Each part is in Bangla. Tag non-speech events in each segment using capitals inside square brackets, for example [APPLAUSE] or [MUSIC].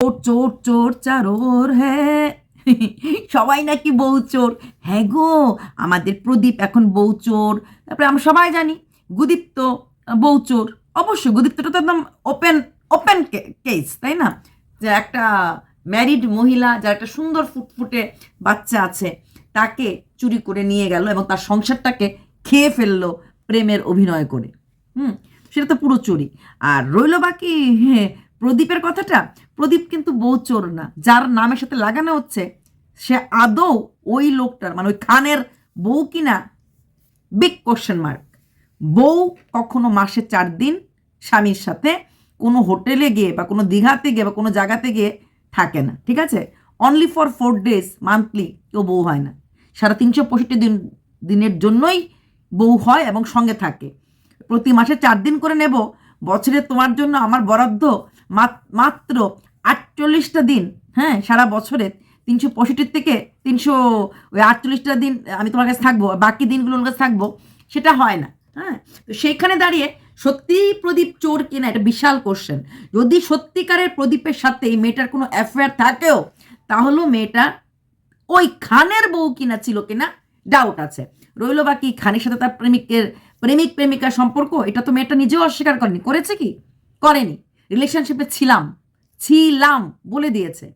চোর চোর চোর চারোর হ্যাঁ। সবাই নাকি বউ চোর। হ্যাঁ গো আমাদের প্রদীপ এখন বউ চোর। তারপরে আমরা সবাই জানি গুদীপ্ত বউ চোর। অবশ্যই গুদীপ্তটা তো একদম ওপেন ওপেন কেস তাই না? যে একটা ম্যারিড মহিলা যার একটা সুন্দর ফুটফুটে বাচ্চা আছে তাকে চুরি করে নিয়ে গেল এবং তার সংসারটাকে খেয়ে ফেলল প্রেমের অভিনয় করে। হুম সেটা তো পুরো চুরি। আর রইল বাকি হ্যাঁ, প্রদীপের কথাটা প্রদীপ কিন্তু বউ চোর না, যার নামের সাথে লাগানো হচ্ছে, সে আদৌ ওই লোকটার মানে ওই খানের বউ কিনা? বিগ কোশ্চেন মার্ক বউ কখনো মাসে চার দিন স্বামীর সাথে কোনো হোটেলে গিয়ে বা কোনো দীঘাতে গিয়ে বা কোনো জায়গাতে গিয়ে থাকে না, ঠিক আছে? Only for four days monthly কেউ বউ হয় না। সারা তিনশো পঁয়ষট্টি দিন, দিনের জন্যই বউ হয় এবং সঙ্গে থাকে। প্রতি মাসে চার দিন করে নেব, বছরে তোমার জন্য আমার বরাদ্দ মাত- মাত্র আটচল্লিশটা দিন হ্যাঁ সারা বছরে তিনশো পঁয়ষট্টির থেকে তিনশো, ওই আটচল্লিশটা দিন আমি তোমার কাছে থাকব বাকি দিনগুলো ওর কাছে থাকব, সেটা হয় না হ্যাঁ। তো সেইখানে দাঁড়িয়ে সত্যিই প্রদীপ চোর কিনা এটা বিশাল কোশ্চেন যদি সত্যিকারের প্রদীপের সাথে এই মেয়েটার কোনো অ্যাফেয়ার থাকেও, তাহলেও মেয়েটা ওই খানের বউ কিনা ছিল কিনা ডাউট আছে। রইল বাকি খানের সাথে তার প্রেমিকের প্রেমিক প্রেমিকার সম্পর্ক, এটা তো মেয়েটা নিজেও অস্বীকার করেনি, করেছে কি? করেনি। রিলেশনশিপে ছিলাম। ছিলাম বলে দিয়েছে।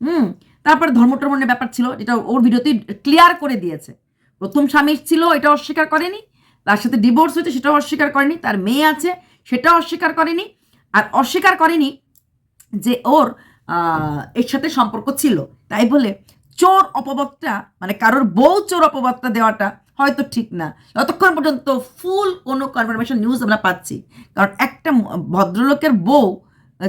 হুম, তারপর ধর্ম টর্মনের ব্যাপার ছিল এটা ওর ভিডিওতে ক্লিয়ার করে দিয়েছে। প্রথম স্বামী ছিল এটা অস্বীকার করেনি, তার সাথে ডিভোর্স হয়েছে, সেটাও অস্বীকার করেনি, তার মেয়ে আছে, সেটাও অস্বীকার করেনি, আর অস্বীকার করেনি যে ওর এর সাথে সম্পর্ক ছিল। তাই বলে চোর অপবাদটা মানে কারোর বউ চোর অপবাদটা দেওয়াটা হয়তো ঠিক না। যতক্ষণ পর্যন্ত ফুল কোনো কনফার্মেশন নিউজ আমরা পাচ্ছি, কারণ একটা ভদ্রলোকের বউ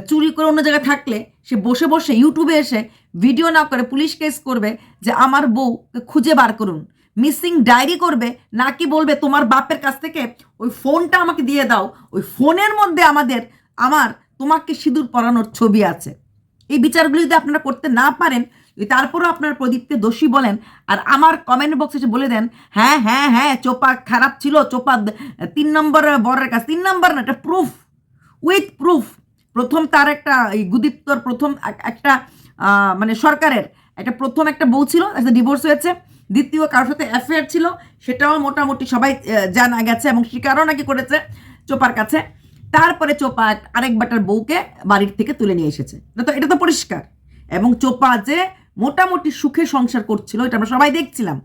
চুরি করে অন্য জায়গায় থাকলে সে বসে বসে ইউটিউবে এসে ভিডিও না করে পুলিশ কেস করবে যে আমার বউ খুঁজে বার করুন। মিসিং ডায়েরি করবে, নাকি বলবে তোমার বাপের কাছ থেকে ওই ফোনটা আমাকে দিয়ে দাও, ওই ফোনের মধ্যে আমাদের, আমার, তোমাকে সিঁদুর পরানোর ছবি আছে। এই বিচারগুলি যদি আপনারা করতে না পারেন, তারপরেও আপনারা প্রদীপকে দোষী বলেন, আর আমার কমেন্ট বক্সে এসে বলে দেন হ্যাঁ হ্যাঁ হ্যাঁ চোপা খারাপ ছিল, চোপা তিন নম্বর বরের কাছে, তিন নম্বর না, এটা প্রুফ উইথ প্রুফ প্রথম তার একটা, এই গুদীপ্তর প্রথম একটা মানে সরকারের একটা প্রথম একটা বউ ছিল একটা ডিভোর্স হয়েছে। দ্বিতীয় কারোর সাথে অ্যাফেয়ার ছিল, সেটাও মোটামুটি সবাই জানা গেছে এবং স্বীকারও নাকি করেছে চোপার কাছে। তারপরে চোপা আরেক বাটার বউকে বাড়ির থেকে তুলে নিয়ে এসেছে। তো, এটা তো পরিষ্কার। এবং চোপা যে মোটামুটি সুখে সংসার করছিল, এটা আমরা সবাই দেখছিলাম।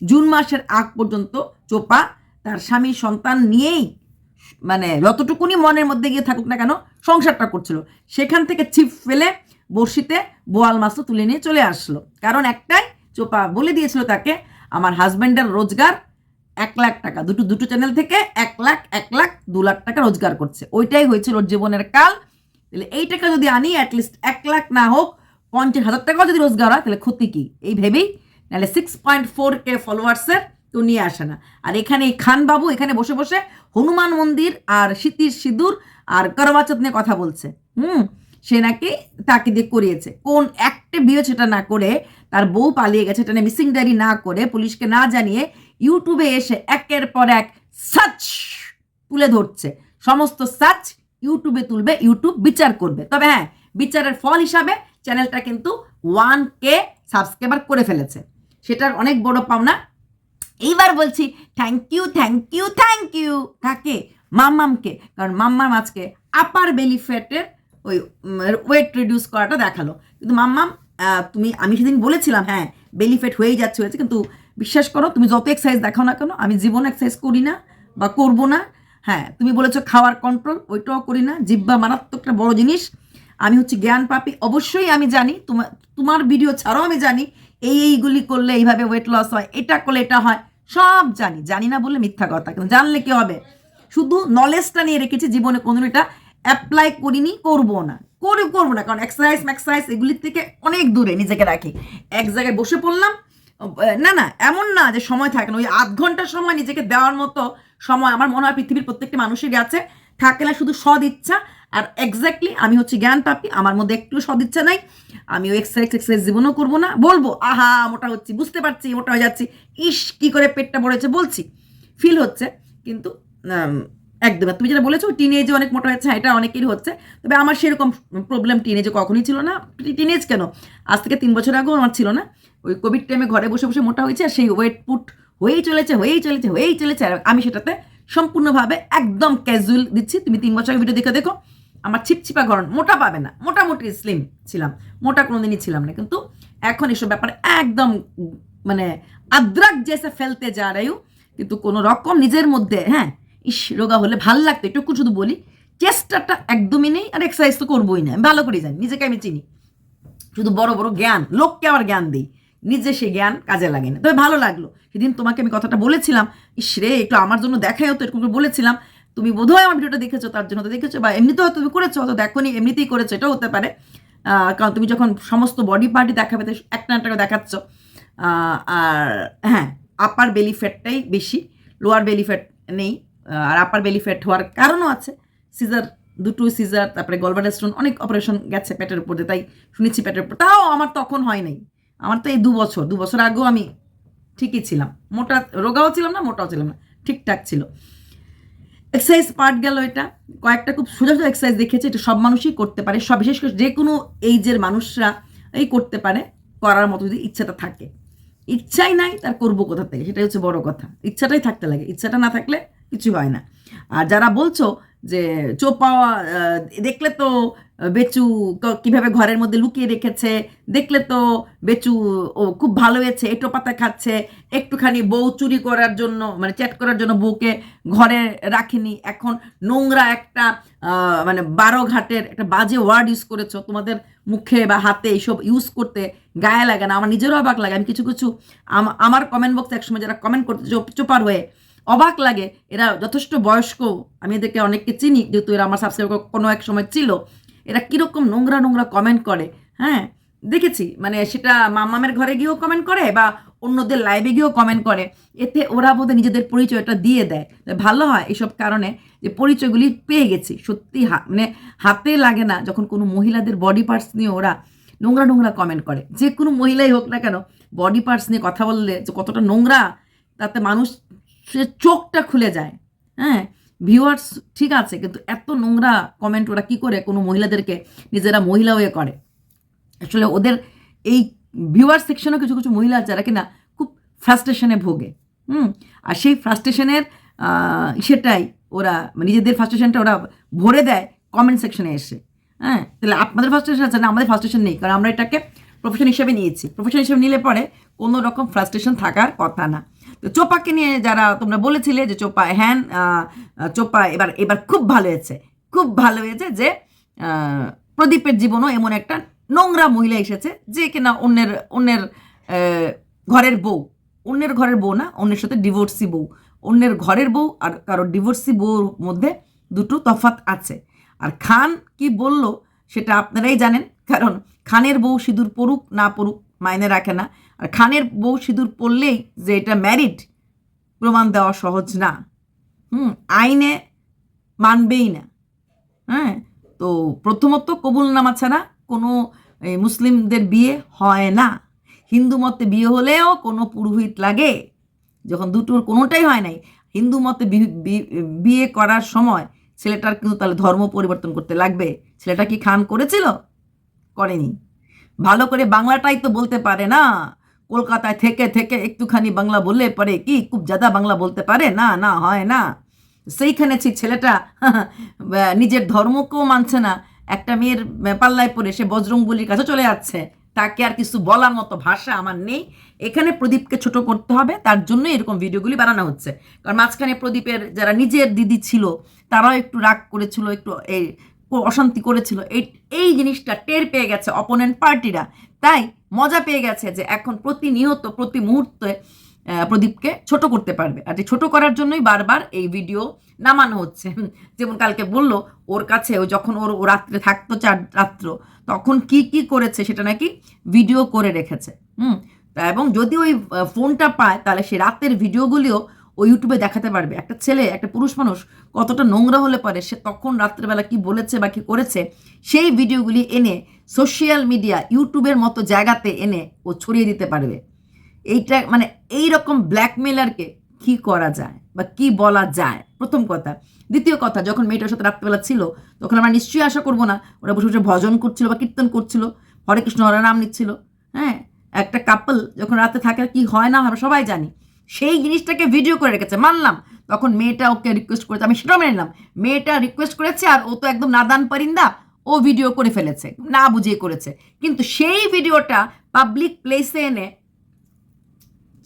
জুন মাসের আগ পর্যন্ত চোপা তার স্বামী সন্তান নিয়েই মানে যতটুকুনি মনের মধ্যে গিয়ে থাকুক না কেন সংসারটা করছিল। সেখান থেকে ছিপ ফেলে বড়শিতে বোয়াল মাছও তুলে নিয়ে চলে আসলো। কারণ একটাই চোপা বলে দিয়েছিল তাকে, আমার হাজব্যান্ডের রোজগার এক লাখ টাকা। দুটো দুটো চ্যানেল থেকে এক লাখ এক লাখ, দু লাখ টাকা রোজগার করছে। ওইটাই হয়েছিল ওর জীবনের কাল। তাহলে এই টাকা যদি আনি অ্যাটলিস্ট এক লাখ না হোক, পঞ্চাশ হাজার টাকাও যদি রোজগার হয়, তাহলে ক্ষতি কি? এই ভেবেই, নাহলে সিক্স পয়েন্ট ফোর কে ফলোয়ার্সের তো নিয়ে আসে না। আর এখানে এই খানবাবু, এখানে বসে বসে হনুমান মন্দির আর স্মৃতির সিঁদুর আর করবাচত নিয়ে কথা বলছে। হুম, সে নাকি তাকে দিয়ে করিয়েছে। কোন একটা বিয়ে সেটা না করে তার বউ পালিয়ে গেছে এটা নিয়ে মিসিং ডায়েরি না করে পুলিশকে না জানিয়ে ইউটিউবে এসে একের পর এক সাচ তুলে ধরছে। সমস্ত সাচ ইউটিউবে তুলবে, ইউটিউব বিচার করবে। তবে হ্যাঁ বিচারের ফল হিসাবে চ্যানেলটা কিন্তু ওয়ান কে সাবস্ক্রাইবার করে ফেলেছে। সেটার অনেক বড় পাওনা এইবার বলছি thank you thank you thank you কাকে? মাম্মামকে। কারণ মাম্মাম আজকে আপার বেলি ফ্যাটের ওই ওয়েট রিডিউস করাটা দেখাল। কিন্তু মাম্মাম তুমি, আমি সেদিন বলেছিলাম হ্যাঁ বেলি ফ্যাট হয়েই যাচ্ছে, হয়েছে, কিন্তু বিশ্বাস করো, তুমি যত এক্সারসাইজ দেখাও না কেন, আমি জীবনে এক্সারসাইজ করি না বা করব না। হ্যাঁ তুমি বলেছ খাওয়ার কন্ট্রোল ওইটাও করি না। জিব্বা মারাত্মক একটা বড় জিনিস। আমি হচ্ছে জ্ঞান পাপি, অবশ্যই আমি জানি তোমার তোমার ভিডিও ছাড়াও আমি জানি, এই, এইগুলি করলে এইভাবে ওয়েট লস হয়, এটা করলে এটা হয়। সব জানি জানি না বললে মিথ্যা কথা, কিন্তু জানলে কি হবে? শুধু নলেজটা নিয়ে রেখেছি জীবনে, কোনোদিন এটা অ্যাপ্লাই করিনি, করব না। করে করব না, কারণ এক্সারসাইজ ম্যাক্সারসাইজ এগুলির থেকে অনেক দূরে নিজেকে রাখি। এক জায়গায় বসে পড়লাম, না না, এমন না যে সময় থাকে না, ওই আধ ঘণ্টা সময় নিজেকে দেওয়ার মতো সময় আমার মনে হয় পৃথিবীর প্রত্যেকটি মানুষেরই আছে। থাকে না শুধু সদ ইচ্ছা আর এক্স্যাক্টলি আমি হচ্ছে জ্ঞান পাপি আমার মধ্যে একটু সদ ইচ্ছা নাই আমি ওই এক্সারসাইজ এক্সারসাইজ জীবনও করব না বলব আহা মোটা হচ্ছি বুঝতে পারছি মোটা হয়ে যাচ্ছি ইস কি করে পেটটা বড়েছে বলছি। ফিল হচ্ছে কিন্তু একদম তুমি যেটা বলেছ টিনেজে অনেক মোটা হয়েছে হ্যাঁ, এটা অনেকেরই হচ্ছে তবে আমার সেরকম প্রবলেম টিনেজে কখনই ছিল না। টিনেজ কেন? আজ থেকে তিন বছর আগেও আমার ছিল না। ওই কোভিড টাইমে ঘরে বসে বসে মোটা হয়েছে আর সেই ওয়েট পুট হয়েই চলেছে হয়েই চলেছে হয়েই চলেছে আর আমি সেটাতে সম্পূর্ণভাবে একদম ক্যাজুয়াল দিচ্ছি। তুমি তিন বছর আগে ভিডিও দেখে দেখো, আমার ছিপছিপা গরম, মোটা পাবে না। মোটামুটি স্লিম ছিলাম, মোটা কোনোদিনই ছিলাম না। কিন্তু এখন এসব ব্যাপারে একদম মানে আদ্রাক জেসে ফেলতে যা রায়ু কিন্তু কোনো রকম নিজের মধ্যে হ্যাঁ ইস, রোগা হলে ভালো লাগতো একটু শুধু বলি, চেষ্টাটা একদমই নেই, আর এক্সারসাইজ তো করবোই না। ভালো করে জানি, নিজেকে আমি চিনি। শুধু বড় বড় জ্ঞান, লোককে আবার জ্ঞান দিই। নিজে সে জ্ঞান কাজে লাগে না। তবে ভালো লাগল। সেদিন তোমাকে আমি কথাটা বলেছিলাম, ইস রে, একটু আমার জন্য দেখাই হতো এরকম করে বলেছিলাম। তুমি বোধহয় আমার ভিডিওটা দেখেছ, তার জন্য তো দেখেছ, বা এমনিতে হয়তো তুমি করেছ, হয়তো দেখোনি, এমনিতেই করেছ, এটাও হতে পারে। কারণ তুমি যখন সমস্ত বডি পার্টি দেখাবে একটা না একটা দেখাচ্ছ। আর হ্যাঁ আপার বেলি ফ্যাটটাই বেশি লোয়ার বেলি ফ্যাট নেই, আর আপার বেলি ফ্যাট হওয়ার কারণও আছে। সিজার দুটো সিজার তারপরে গলবাডার স্টোন অনেক অপারেশন গেছে পেটের উপর তাই শুনেছি পেটের উপর, তাও আমার তখন হয় নাই। আমার তো এই দু বছর দু বছর আগেও আমি ঠিকই ছিলাম। মোটা রোগাও ছিলাম না মোটাও ছিলাম না ঠিকঠাক ছিল। এক্সারসাইজ পার্ট গেল এটা। কয়েকটা খুব সোজা সোজা এক্সারসাইজ দেখেছি এটা সব মানুষই করতে পারে সব বিশেষ করে যে কোনো এইজের মানুষরা এই করতে পারে করার মতো যদি ইচ্ছাটা থাকে। ইচ্ছাই নাই তার করব কোথা থেকে? সেটাই হচ্ছে বড় কথা। ইচ্ছাটাই থাকতে লাগে ইচ্ছাটা না থাকলে কিছু হয় না। আর যারা বলছো যে চোপা আহ, দেখলে তো বেচু কীভাবে ঘরের মধ্যে লুকিয়ে রেখেছে। দেখলে তো বেচু ও খুব ভালো হয়েছে, এটো পাতা খাচ্ছে। একটুখানি বউ চুরি করার জন্য মানে চ্যাট করার জন্য বউকে ঘরে রাখেনি। এখন নোংরা একটা মানে বারো ঘাটের একটা বাজে ওয়ার্ড ইউজ করেছ। তোমাদের মুখে বা হাতে এইসব ইউজ করতে গায়ে লাগে না, আমার নিজেরও অবাক লাগে। আমি কিছু কিছু, আম- আমার কমেন্ট বক্সে একসময় যারা কমেন্ট করতে চোপ- চোপার হয়ে অবাক লাগে, এরা যথেষ্ট বয়স্ক। আমি এদেরকে অনেককে চিনি, যেহেতু এরা আমার সাবস্ক্রাইবার কোনো এক সময় ছিল। এরা কীরকম নোংরা নোংরা কমেন্ট করে হ্যাঁ? দেখেছি মানে সেটা মামামের ঘরে গিয়েও কমেন্ট করে বা অন্যদের লাইভে গিয়েও কমেন্ট করে। এতে ওরা বোধহয় নিজেদের পরিচয়টা দিয়ে দেয়। ভালো হয় এসব কারণে যে পরিচয়গুলি পেয়ে গেছি, সত্যি হা- মানে হাতে লাগে না যখন কোনো মহিলাদের বডি পার্টস নিয়ে ওরা নোংরা নোংরা কমেন্ট করে। যে কোনো মহিলাই হোক না কেন বডি পার্টস নিয়ে কথা বললে যে কতটা নোংরা, তাতে মানুষ সে চোখটা খুলে যায় হ্যাঁ? ভিউয়ার্স ঠিক আছে, কিন্তু এত নোংরা কমেন্ট ওরা কি করে কোনো মহিলাদেরকে? নিজেরা মহিলা হয়ে করে। আসলে ওদের এই ভিউয়ার সেকশনে কিছু কিছু মহিলা আছে যারা কিনা খুব ফ্রাস্ট্রেশনে ভোগে। হুম? আর সেই ফ্রাস্ট্রেশনের সেটাই ওরা মানে নিজেদের ফ্রাস্ট্রেশনটা ওরা ভরে দেয় কমেন্ট সেকশনে এসে। হ্যাঁ? তাহলে আপনাদের ফ্রাস্ট্রেশন আছে না? আমাদের ফ্রাস্ট্রেশন নেই, কারণ আমরা এটাকে প্রফেশন হিসেবে নিয়েছি। প্রফেশন হিসেবে নিলে পরে কোনো রকম ফ্রাস্ট্রেশন থাকার কথা না। চোপাকে নিয়ে যারা তোমরা বলেছিলে যে চোপা হ্যান চোপা এবার এবার খুব ভালো হয়েছে। খুব ভালো হয়েছে যে প্রদীপের জীবনও এমন একটা নোংরা মহিলা এসেছে যে কিনা অন্যের অন্যের ঘরের বউ, অন্যের ঘরের বউ না, অন্যের সাথে ডিভোর্সি বউ, অন্যের ঘরের বউ আর কারও ডিভোর্সি বউর মধ্যে দুটো তফাত আছে। আর খান কি বলল সেটা আপনারাই জানেন, কারণ খানের বউ সিঁদুর পড়ুক না পড়ুক মাইনে রাখে না। আর খানের বউ সিঁদুর পড়লেই যে এটা ম্যারিড প্রমাণ দেওয়া সহজ না। হুম, আইনে মানবেই না। হ্যাঁ তো প্রথমত কবুল কবুলনামা ছাড়া কোনো মুসলিমদের বিয়ে হয় না। হিন্দু মতে বিয়ে হলেও কোনো পুরোহিত লাগে। যখন দুটোর কোনোটাই হয় নাই, হিন্দু মতে বিয়ে করার সময় ছেলেটার কিন্তু তাহলে ধর্ম পরিবর্তন করতে লাগবে। ছেলেটা কি খান করেছিল? করেনি। ভালো করে বাংলাটাই তো বলতে পারে না। কলকাতায় থেকে থেকে একটুখানি বাংলা বললে পারে কি খুব জাদা বাংলা বলতে পারে? না না, হয় না। সেইখানে সেই ছেলেটা [LAUGHS] নিজের ধর্মকেও মানছে না। একটা মেয়ের পাল্লায় পড়ে সে বজরংবলির কাছে চলে যাচ্ছে। তাকে আর কিছু বলার মতো ভাষা আমার নেই। এখানে প্রদীপকে ছোট করতে হবে। তার জন্য এরকম ভিডিওগুলি বানানো হচ্ছে। কারণ মাঝখানে প্রদীপের যারা নিজের দিদি ছিল, তারাও একটু রাগ করেছিল, একটু এই অশান্তি করেছিল। এই এই জিনিসটা টের পেয়ে গেছে অপোনেন্ট পার্টিরা। তাই মজা পেয়ে গেছে যে এখন প্রতিনিয়ত, প্রতি মুহূর্তে প্রদীপকে ছোট করতে পারবে। আর এই ছোট করার জন্যই বারবার এই ভিডিও নামানো হচ্ছে। যেমন কালকে বলল, ওর কাছে ও যখন ওর রাত্রে থাকতো চার, রাত্র, তখন কি কি করেছে সেটা নাকি ভিডিও করে রেখেছে। হুম এবং যদি ওই ফোনটা পায়, তাহলে সে রাতের ভিডিওগুলিও ও ইউটিউবে দেখাতে পারবে। একটা ছেলে, একটা পুরুষ মানুষ কতটা নোংরা হলে পারে, সে তখন রাত্রেবেলা কি বলেছে বা কি করেছে, সেই ভিডিওগুলি এনে সোশ্যাল মিডিয়া ইউটিউবের মতো জায়গাতে এনে ও ছড়িয়ে দিতে পারবে। এইটা মানে এই রকম ব্ল্যাকমেলারকে কি করা যায় বা কি বলা যায়? প্রথম কথা। দ্বিতীয় কথা, যখন মেয়েটার সাথে রাত্রেবেলা ছিল, তখন আমরা নিশ্চয়ই আশা করব না, ওরা বসে বসে ভজন করছিল বা কীর্তন করছিল, হরে কৃষ্ণ, হরে নাম নিচ্ছিল হ্যাঁ একটা কাপল যখন রাতে থাকে, কি হয় না আমরা সবাই জানি। সেই জিনিসটাকে ভিডিও করে রেখেছে। মানলাম। তখন মেয়েটা ওকে রিকোয়েস্ট করেছে। আমি সেটাও মেনে নিলাম। মেয়েটা রিকোয়েস্ট করেছে আর ও তো একদম নাদান পারিন্দা, ও ভিডিও করে ফেলেছে। না বুঝিয়ে করেছে। কিন্তু সেই ভিডিওটা পাবলিক প্লেসে এনে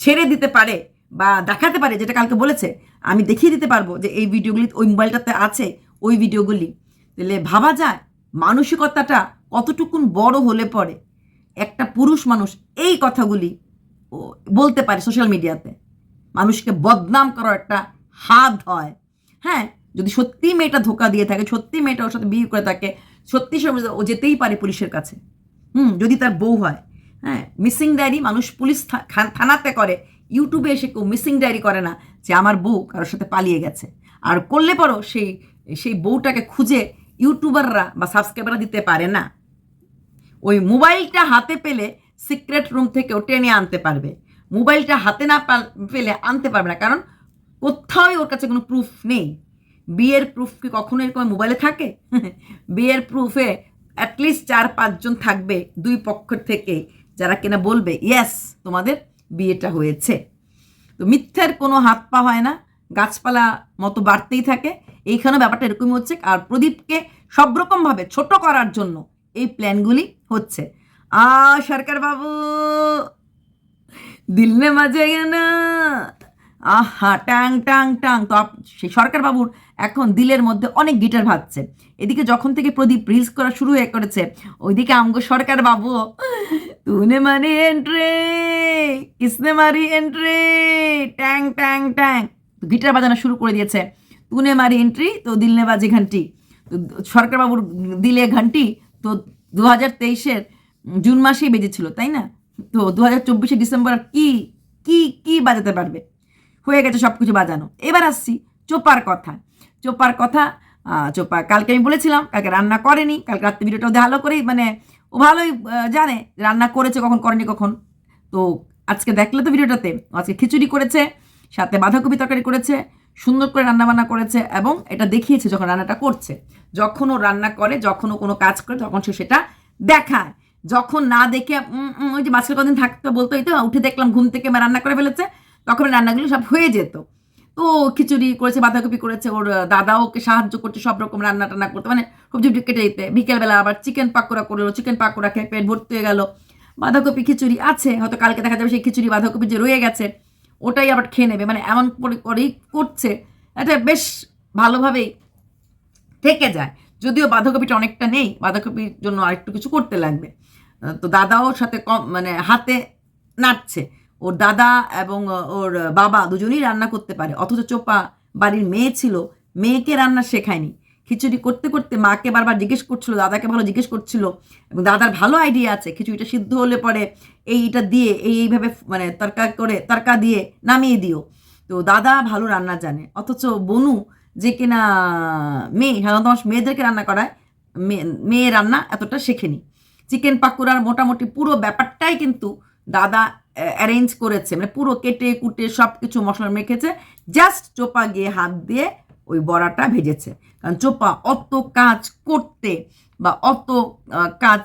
ছেড়ে দিতে পারে বা দেখাতে পারে, যেটা কালকে বলেছে, আমি দেখিয়ে দিতে পারব যে এই ভিডিওগুলি ওই মোবাইলটাতে আছে, ওই ভিডিওগুলি তাহলে ভাবা যায়, মানসিকতাটা কতটুকুন বড় হলে পরে একটা পুরুষ মানুষ এই কথাগুলি বলতে পারে সোশ্যাল মিডিয়াতে মানুষকে বদনাম করার একটা হাত হয়। হ্যাঁ? যদি সত্যি মেয়েটা ধোকা দিয়ে থাকে সত্যি মেয়েটা ওর সাথে বিয়ে করে থাকে সত্যি সে ও যেতেই পারে পুলিশের কাছে। হুম? যদি তার বউ হয়। হ্যাঁ? মিসিং ডায়েরি মানুষ পুলিশ থানাতে করে, ইউটিউবে এসে কেউ মিসিং ডায়েরি করে না যে আমার বউ কারোর সাথে পালিয়ে গেছে। আর করলে পরও সেই সেই বউটাকে খুঁজে ইউটিউবাররা বা সাবস্ক্রাইবাররা দিতে পারে না। ওই মোবাইলটা হাতে পেলে সিক্রেট রুম থেকেও টেনে আনতে পারবে। মোবাইলটা হাতে না পেলে আনতে পারবে না। কারণ কোথাওই ওর কাছে কোনো প্রুফ নেই। বিয়ের প্রুফ কি কখনো এরকম মোবাইলে থাকে? [LAUGHS] বিয়ের প্রুফে অ্যাটলিস্ট চার পাঁচজন থাকবে দুই পক্ষ থেকে যারা কিনা বলবে ইয়েস তোমাদের বিয়েটা হয়েছে। তো মিথ্যের কোনো হাত পা হয় না। গাছপালা মতো বাড়তেই থাকে। এইখানে ব্যাপারটা এরকমই হচ্ছে। আর প্রদীপকে সব রকমভাবে ছোট করার জন্য এই প্ল্যানগুলি হচ্ছে। আ সরকার বাবু দিল মাঝে না। আহা টাং টাং টাং তো সেই সরকার বাবুর এখন দিলের মধ্যে অনেক গিটার ভাবছে। এদিকে যখন থেকে প্রদীপ রিলস করা শুরু হয়ে করেছে, ওইদিকে আমগো সরকার বাবু, তুনে মারি এন্ট্রে কিসনে মারি এন্ট্রে ট্যাং ট্যাং ট্যাং। গিটার বাজানো শুরু করে দিয়েছে, তুনে মারি এন্ট্রি তো দিলনে বাজে ঘন্টি। তো সরকার বাবুর দিলে ঘন্টি, তো দু হাজার তেইশের জুন মাসেই বেজেছিল, তাই না? তো দু হাজার চব্বিশে ডিসেম্বর কি কি কি বাজাতে পারবে? হয়ে গেছে সব কিছু বাজানো। এবার আসছি চোপার কথা। চোপার কথা চোপা কালকে আমি বলেছিলাম, কালকে রান্না করেনি, কালকে রাত্রে ভিডিওটা ভালো করেই মানে ও ভালোই জানে রান্না করেছে কখন, করেনি কখন। তো আজকে দেখলে তো ভিডিওটাতে আজকে খিচুড়ি করেছে, সাথে বাঁধাকপি তরকারি করেছে, সুন্দর করে রান্না বান্না করেছে এবং এটা দেখিয়েছে যখন রান্নাটা করছে। যখন ও রান্না করে, যখন ও কোনো কাজ করে, তখন সে সেটা দেখায়। যখন না দেখে ওই যে মাঝখানে কদিন থাকতো বলতো, এই তো উঠে দেখলাম ঘুম থেকে রান্না করে ফেলেছে, তখন রান্নাগুলো সব হয়ে যেত। তো খিচুড়ি করেছে, বাঁধাকপি করেছে, ওর দাদা ওকে সাহায্য করছে, সব রকম রান্না টান্না করতে মানে সবজি কেটে দিতে। বিকেলবেলা আবার চিকেন পাকোড়া করল, চিকেন পাকোড়া খেয়ে পেট ভর্তি হয়ে গেল। বাঁধাকপি খিচুড়ি আছে, হয়তো কালকে দেখা যাবে সেই খিচুড়ি, বাঁধাকপি যে রয়ে গেছে, ওটাই আবার খেয়ে নেবে মানে এমন করে, করেই করছে, এটা বেশ ভালোভাবেই থেকে যায়। যদিও বাঁধাকপিটা অনেকটা নেই, বাঁধাকপির জন্য আরেকটু কিছু করতে লাগবে। তো দাদাও সাথে কম মানে হাতে নাড়ছে। ওর দাদা এবং ওর বাবা দুজনেই রান্না করতে পারে। অথচ চোপা বাড়ির মেয়ে ছিল, মেয়েকে রান্না শেখায়নি। খিচুড়ি করতে করতে মাকে বারবার জিজ্ঞেস করছিল, দাদাকে ভালো জিজ্ঞেস করছিল। এবং দাদার ভালো আইডিয়া আছে, খিচুড়িটা সিদ্ধ হলে পরে এইটা দিয়ে, এই এইভাবে মানে তরকা করে, তরকা দিয়ে নামিয়ে দিও। তো দাদা ভালো রান্না জানে। অথচ বনু যে কিনা মেয়ে, সাধারণত মেয়েদেরকে রান্না করায় মেয়ে রান্না এতটা শেখেনি। চিকেন পাকোড়ার মোটামুটি পুরো ব্যাপারটাই কিন্তু দাদা অ্যারেঞ্জ করেছে। মানে পুরো কেটে কুটে সব কিছু মশলা মেখেছে। জাস্ট চোপা গিয়ে হাত দিয়ে ওই বড়াটা ভেজেছে। কারণ চোপা অত কাজ করতে বা অত কাজ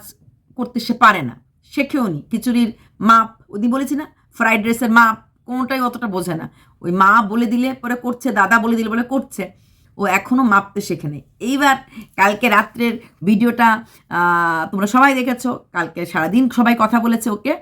করতে সে পারে না। শেখেও নি। খিচুড়ির মাপ, ওদি বলেছি না? ফ্রাইড রাইসের মাপ কোনোটাই অতটা বোঝে না। ওই মা বলে দিলে পরে করছে, দাদা বলে দিলে বলে করছে। ও এখনও মাপতে শেখে নেই এইবার কালকে রাত্রের ভিডিওটা তোমরা সবাই দেখেছ। কালকে সারাদিন সবাই কথা বলেছে ওকে।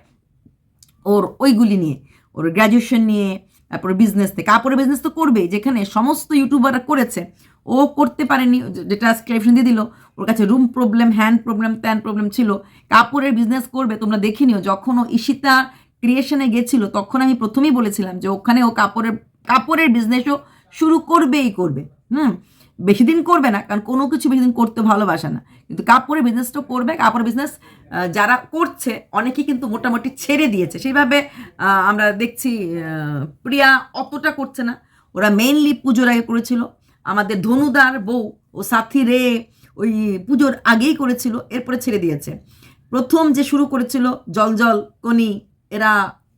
ওর ওইগুলি নিয়ে, ওর গ্র্যাজুয়েশন নিয়ে, তারপরে বিজনেস থেকে। কাপড়ের বিজনেস তো করবেই, যেখানে সমস্ত ইউটিউবাররা করেছে। ও করতে পারেনি যেটা ক্যাপশন দিয়ে দিল, ওর কাছে রুম প্রবলেম হ্যান্ড প্রবলেম ত্যান প্রবলেম ছিল। কাপড়ের বিজনেস করবে, তোমরা দেখে নিও। যখন ও ঈশিতা ক্রিয়েশনে গেছিল, তখন আমি প্রথমেই বলেছিলাম যে, ওখানে ও কাপড়ের কাপড়ের বিজনেসও শুরু করবেই করবে। হুম? বেশি দিন করবে না, কারণ কোনো কিছু বেশি দিন করতে ভালোবাসে না। কিন্তু কাপড়ের বিজনেসটা করবে, কাপড় বিজনেস যারা করছে, অনেকেই কিন্তু মোটামুটি ছেড়ে দিয়েছে। সেইভাবে আমরা দেখছি প্রিয়া অতটা করছে না। ওরা মেইনলি পুজোর আগে করেছিল। আমাদের ধনুদার বউ ও সাথী রে ওই পুজোর আগেই করেছিল, এরপরে ছেড়ে দিয়েছে। প্রথম যে শুরু করেছিল, জল জল কনি এরা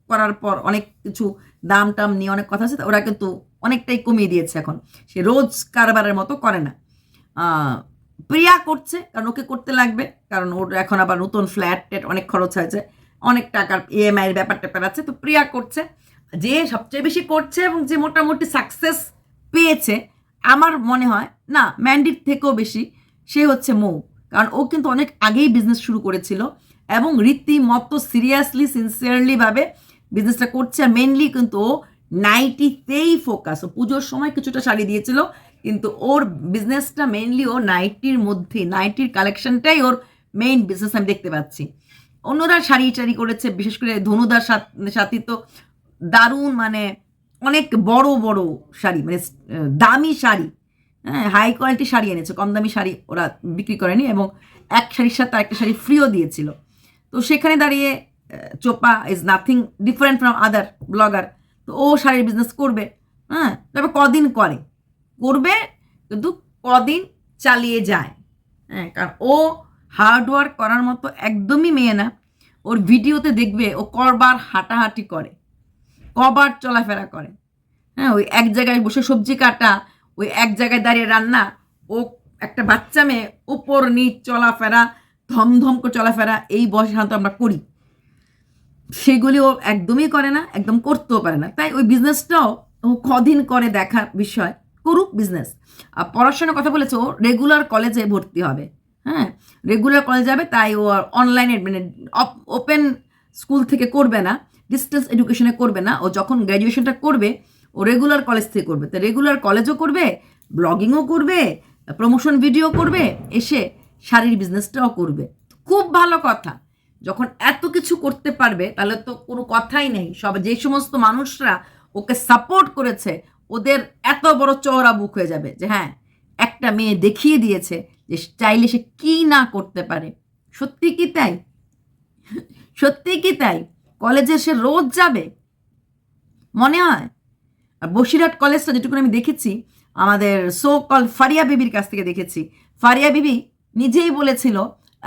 করার পর অনেক কিছু দাম টাম নিয়ে অনেক কথা আছে, ওরা কিন্তু অনেকটাই কমিয়ে দিয়েছে এখন। সে রোজ কারবারের মতো করে না। প্রিয়া করছে, কারণ ওকে করতে লাগবে, কারণ ওর এখন আবার নতুন ফ্ল্যাট, টেট অনেক খরচ হয়েছে, অনেক টাকার ইএমআই এর ব্যাপার ট্যাপার আছে, তো প্রিয়া করছে। যে সবচেয়ে বেশি করছে এবং যে মোটামুটি সাকসেস পেয়েছে, আমার মনে হয়, না ম্যান্ডির থেকেও বেশি, সে হচ্ছে মৌ। কারণ ও কিন্তু অনেক আগেই বিজনেস শুরু করেছিল এবং রীতিমতো সিরিয়াসলি সিনসিয়ারলি ভাবে বিজনেসটা করছে, আর মেনলি কিন্তু ও নাইটিতেই ফোকাস ও পুজোর সময় কিছুটা শাড়ি দিয়েছিল, কিন্তু ওর বিজনেসটা মেনলি ও নাইটির মধ্যে নাইটির কালেকশনটাই ওর মেইন বিজনেস আমি দেখতে পাচ্ছি। অন্যরা শাড়ি টাড়ি করেছে, বিশেষ করে ধনুদার সাথে তো দারুণ মানে অনেক বড় বড় শাড়ি মানে দামি শাড়ি। হ্যাঁ হাই কোয়ালিটি শাড়ি এনেছে, কম দামি শাড়ি ওরা বিক্রি করেনি এবং এক শাড়ির সাথে আরেকটা শাড়ি ফ্রিও দিয়েছিল। তো সেখানে দাঁড়িয়ে চোপা is nothing different from other blogger তো ও শাড়ির বিজনেস করবে। হ্যাঁ তারপর কদিন করে? করবে, কিন্তু কদিন চালিয়ে যায়। হ্যাঁ কারণ ও হার্ড ওয়ার্ক করার মতো একদমই মেয়ে না। ওর ভিডিওতে দেখবে ও করবার হাঁটাহাঁটি করে, কবার চলাফেরা করে। হ্যাঁ ওই এক জায়গায় বসে সবজি কাটা, ওই এক জায়গায় দাঁড়িয়ে রান্না, ও একটা বাচ্চা মেয়ে উপর নিচ চলাফেরা, ধমধম করে চলাফেরা, এই বয়সে সাধারণত আমরা করি। সেগুলি ও একদমই করে না, একদম করতেও পারে না। তাই ওই বিজনেসটাও ও কদিন করে দেখার বিষয়, করুক বিজনেস আর পড়াশোনার কথা বলেছে, ও রেগুলার কলেজে ভর্তি হবে। হ্যাঁ রেগুলার কলেজ যাবে, তাই ও আর অনলাইনে মানে ওপেন স্কুল থেকে করবে না ডিস্টেন্স এডুকেশনে করবে না। ও যখন গ্র্যাজুয়েশনটা করবে, ও রেগুলার কলেজ থেকে করবে। তো রেগুলার কলেজও করবে ব্লগিংও করবে প্রমোশন ভিডিও করবে, এসে শাড়ির বিজনেসটাও করবে। খুব ভালো কথা। যখন এত কিছু করতে পারবে, তাহলে তো কোনো কথাই নেই। সব, যে সমস্ত মানুষরা ওকে সাপোর্ট করেছে, ওদের এত বড় চওড়া বুক হয়ে যাবে যে হ্যাঁ একটা মেয়ে দেখিয়ে দিয়েছে যে চাইলে সে কি না করতে পারে। সত্যি কি তাই? সত্যি কি তাই? কলেজে সে রোজ যাবে? মনে হয়? আর বসিরহাট কলেজটা যেটুকু আমি দেখেছি, আমাদের সো কল ফারিয়া বিবির কাছ থেকে দেখেছি। ফারিয়া বিবি নিজেই বলেছিল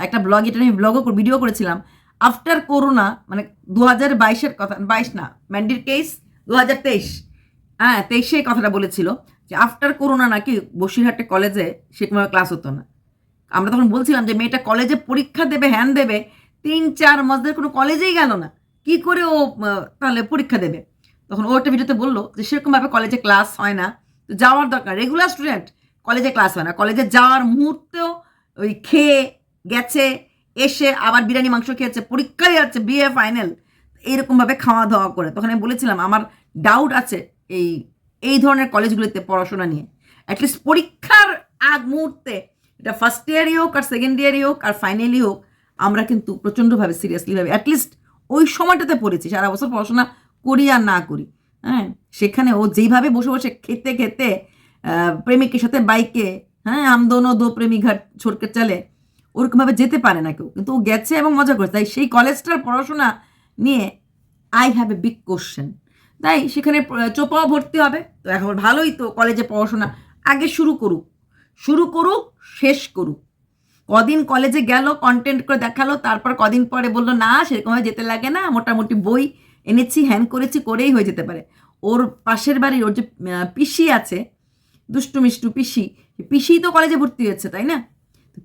একটা ব্লগ এটা আমি ব্লগও ভিডিও করেছিলাম। আফটার করোনা মানে দু হাজার বাইশের কথা, বাইশ না ম্যান্ডির কেস দু হাজার তেইশ। হ্যাঁ তেইশে কথাটা বলেছিল যে আফটার করোনা নাকি বসিরহাটে কলেজে সেরকমভাবে ক্লাস হতো না। আমরা তখন বলছিলাম যে মেয়েটা কলেজে পরীক্ষা দেবে হ্যান দেবে, তিন, চার মাস ধরে কোনো কলেজেই গেল না। কি করে ও তাহলে পরীক্ষা দেবে? তখন ও একটা ভিডিওতে বলল যে সেরকমভাবে কলেজে ক্লাস হয় না। তো যাওয়ার দরকার রেগুলার স্টুডেন্ট কলেজে ক্লাস হয় না। কলেজে যাওয়ার মুহূর্তেও ওই খেয়ে গেছে, এসে আবার বিরিয়ানি, মাংস খেয়েছে, পরীক্ষায় যাচ্ছে বিএ ফাইনাল এইরকমভাবে খাওয়া দাওয়া করে। তখন আমি বলেছিলাম, আমার ডাউট আছে এই এই ধরনের কলেজগুলিতে পড়াশোনা নিয়ে। অ্যাটলিস্ট পরীক্ষার আগ মুহূর্তে, এটা ফার্স্ট ইয়ারই হোক, আর সেকেন্ড ইয়ারই হোক, আর ফাইনালি হোক, আমরা কিন্তু প্রচণ্ডভাবে সিরিয়াসলি ভাবে। অ্যাটলিস্ট ওই সময়টাতে পড়েছি, সারা বছর পড়াশোনা করি আর না করি। হ্যাঁ সেখানে ও যেইভাবে বসে বসে খেতে খেতে প্রেমিকের সাথে বাইকে হ্যাঁ আমদোনো দো প্রেমিক ঘাট ছড়কে চলে ওরকমভাবে যেতে পারে না কেউ। কিন্তু ও গেছে এবং মজা করেছে। তাই সেই কলেজটার পড়াশোনা নিয়ে I have a big question তাই সেখানে চোপাও ভর্তি হবে। তো এখন ভালোই তো কলেজে পড়াশোনা। আগে শুরু করুক। শুরু করুক, শেষ করুক। কদিন কলেজে গেল কন্টেন্ট করে দেখাল, তারপর কদিন পরে বলল, না, সেরকমভাবে যেতে লাগে না। মোটামুটি বই এনেছি হ্যান করেছি, করেই হয়ে যেতে পারে। ওর পাশের বাড়ির, ওর যে পিসি আছে, দুষ্টু মিষ্টু পিসি পিসি তো কলেজে ভর্তি হয়েছে, তাই না?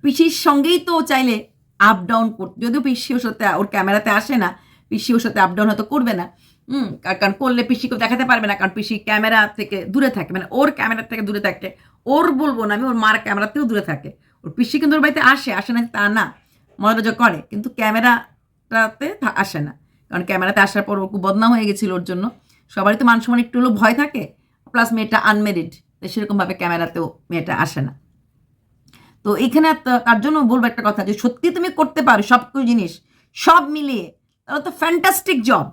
পিসির সঙ্গেই তো চাইলে আপ ডাউন করতে যদিও পিসি ওর সাথে ওর ক্যামেরাতে আসে না, পিসি ওর সাথে আপ ডাউন হয়তো করবে না। হুম কার- কারণ করলে পিসিকে দেখাতে পারবে না, কারণ পিসি ক্যামেরা থেকে দূরে থাকে। মানে ওর ক্যামেরা থেকে দূরে থাকে। ওর বলব না আমি, ওর মার ক্যামেরাতেও দূরে থাকে। ওর পিসি কিন্তু ওর বাড়িতে আসে আসে না তা না। মজাটা করে, কিন্তু ক্যামেরাটাতে আসে না। কারণ ক্যামেরাতে আসার পর ও খুব বদনাম হয়ে গেছিল ওর জন্য। সবারই তো মান একটু হলেও ভয় থাকে। প্লাস মেয়েটা আনমেরিড সেরকমভাবে ক্যামেরাতেও মেয়েটা আসে না। তো এখানে তার জন্য বলব একটা কথা যে সত্যি তুমি করতে পারো সব কিছু জিনিস, সব মিলিয়ে, তাহলে তো ফ্যান্টাস্টিক জব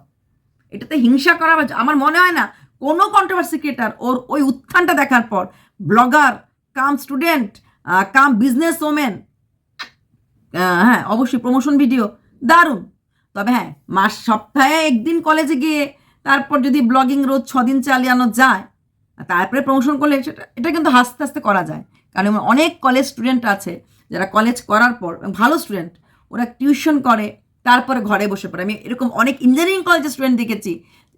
এটাতে হিংসা করা আমার মনে হয় না কোনো কন্ট্রোভার্সি ক্রিয়েটার ওর ওই উত্থানটা দেখার পর blogger cum student cum business women হ্যাঁ অবশ্যই প্রমোশন ভিডিও দারুণ। তবে হ্যাঁ মাস সপ্তাহে একদিন কলেজে গিয়ে তারপর যদি ব্লগিং রোজ ছদিন চালানো যায়, তারপরে প্রমোশন করলে সেটা এটা কিন্তু আস্তে আস্তে করা যায়। কারণ অনেক কলেজ স্টুডেন্ট আছে যারা কলেজ করার পর ভালো স্টুডেন্ট ওরা টিউশন করে, তারপরে ঘরে বসে পড়ে। আমি এরকম অনেক ইঞ্জিনিয়ারিং কলেজের স্টুডেন্ট দেখেছি।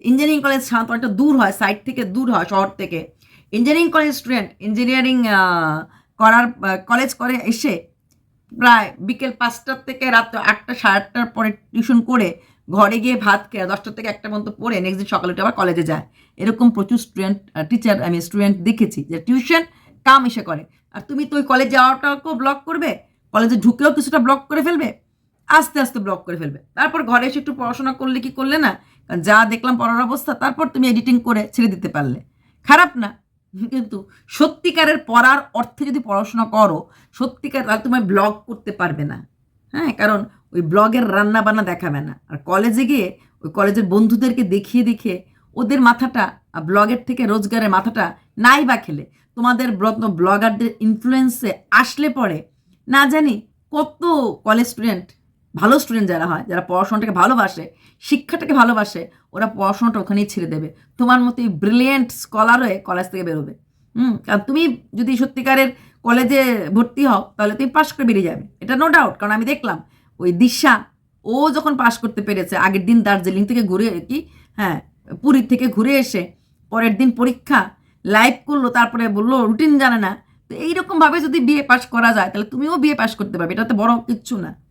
ইঞ্জিনিয়ারিং কলেজ সাধারণত অনেকটা দূর হয় সাইড থেকে দূর হয়, শহর থেকে। ইঞ্জিনিয়ারিং কলেজ স্টুডেন্ট ইঞ্জিনিয়ারিং করার কলেজ করে এসে প্রায় বিকেল পাঁচটার থেকে রাত আটটা, সাড়ে আটটার পরে টিউশন করে ঘরে গিয়ে ভাত খেয়ে দশটা থেকে একটা পর্যন্ত পড়ে নেক্সট দিন সকালে আবার কলেজে যায়। এরকম প্রচুর স্টুডেন্ট টিচার আমি স্টুডেন্ট দেখেছি যে টিউশন কাম এসে করে। আর তুমি তো ওই কলেজ যাওয়াটাকেও ব্লক করবে কলেজে ঢুকেও কিছুটা ব্লক করে ফেলবে, আস্তে আস্তে ব্লক করে ফেলবে। তারপর ঘরে এসে একটু পড়াশোনা করলে কি করলে না? কারণ যা দেখলাম পড়ার অবস্থা, তারপর তুমি এডিটিং করে ছেড়ে দিতে পারলে। খারাপ না, কিন্তু সত্যিকারের পড়ার অর্থে যদি পড়াশোনা করো, সত্যিকার তাহলে তুমি ব্লগ করতে পারবে না। হ্যাঁ কারণ ওই ব্লগের রান্না বান্না দেখাবে না। আর কলেজে গিয়ে ওই কলেজের বন্ধুদেরকে দেখিয়ে দেখিয়ে ওদের মাথাটা, আর ব্লগের থেকে রোজগারের মাথাটা নাই বা খেলে। তোমাদের ব্লগারদের ইনফ্লুয়েন্সে আসলে পরে না জানি কত কলেজ স্টুডেন্ট ভালো স্টুডেন্ট যারা হয়, যারা পড়াশোনাটাকে ভালোবাসে, শিক্ষাটাকে ভালোবাসে, ওরা পড়াশোনাটা ওখানেই ছেড়ে দেবে। তোমার মতো ব্রিলিয়েন্ট স্কলার হয়ে কলেজ থেকে বেরোবে। হুম, কারণ তুমি যদি সত্যিকারের কলেজে ভর্তি হও, তাহলে তুমি পাশ করে বেরিয়ে যাবে। এটা নো ডাউট কারণ আমি দেখলাম ওই দিশা, ও যখন পাশ করতে পেরেছে, আগের দিন দার্জিলিং থেকে ঘুরে কি হ্যাঁ পুরীর থেকে ঘুরে এসে, পরের দিন পরীক্ষা লাইভ করল, তারপরে বলল, রুটিন জানে না। তো এইরকমভাবে যদি বিয়ে পাশ করা যায়, তাহলে তুমিও বিয়ে পাশ করতে পারবে। এটাতে বড় কিচ্ছু না।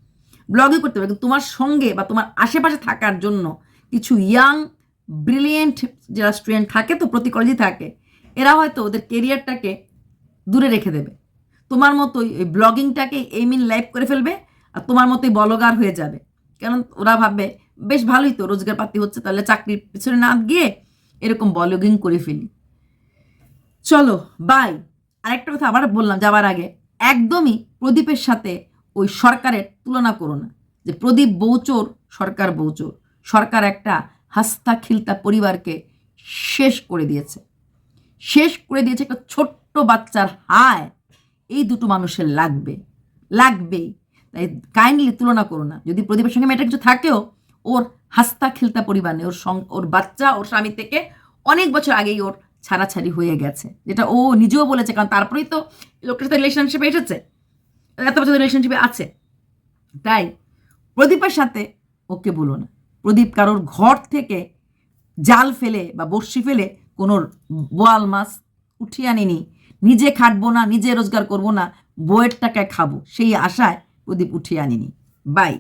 ব্লগই করতে পারবে। কিন্তু তোমার সঙ্গে বা তোমার আশেপাশে থাকার জন্য কিছু ইয়াং ব্রিলিয়েন্ট যারা স্টুডেন্ট থাকে তো, প্রতি কলেজে থাকে, এরা হয়তো ওদের কেরিয়ারটাকে দূরে রেখে দেবে। তোমার মতোই ওই ব্লগিংটাকে এই মিন লাইভ করে ফেলবে আর তোমার মতোই বলগার হয়ে যাবে। কারণ ওরা ভাববে, বেশ ভালোই তো রোজগার পাতি হচ্ছে, তাহলে চাকরির পিছনে না গিয়ে এরকম ব্লগিং করে ফেলি। চলো বাই আরেকটা কথা আবার বললাম যাবার আগে, একদমই প্রদীপের সাথে ওই সরকারের তুলনা করো না, যে প্রদীপ বৌচোর সরকার বৌচোর সরকার একটা হাস্তা খিলতা পরিবারকে শেষ করে দিয়েছে। শেষ করে দিয়েছে একটা ছোট্ট বাচ্চার হায়, এই দুটো মানুষের লাগবে, লাগবেই। তাই কাইন্ডলি তুলনা করো না। যদি প্রদীপের সঙ্গে মেয়েটা কিছু থাকেও, ওর হাস্তা খিলতা পরিবার নেই ওর ওর বাচ্চা, ওর স্বামী থেকে অনেক বছর আগেই ওর ছাড়াছাড়ি হয়ে গেছে। যেটা ও নিজেও বলেছে, কারণ তারপরেই তো লোকটার সাথে রিলেশনশিপে এসেছে। এত বছর রিলেশনশিপে আছে। তাই প্রদীপের সাথে ওকে বলো না। প্রদীপ কারোর ঘর থেকে জাল ফেলে বা বড়শি ফেলে কোনো বোয়াল মাছ উঠিয়ে আনিনি। নিজে খাটবো না, নিজে রোজগার করব না বইয়ের টাকায় খাব। সেই আশায় প্রদীপ উঠিয়ে আনিনি। বাই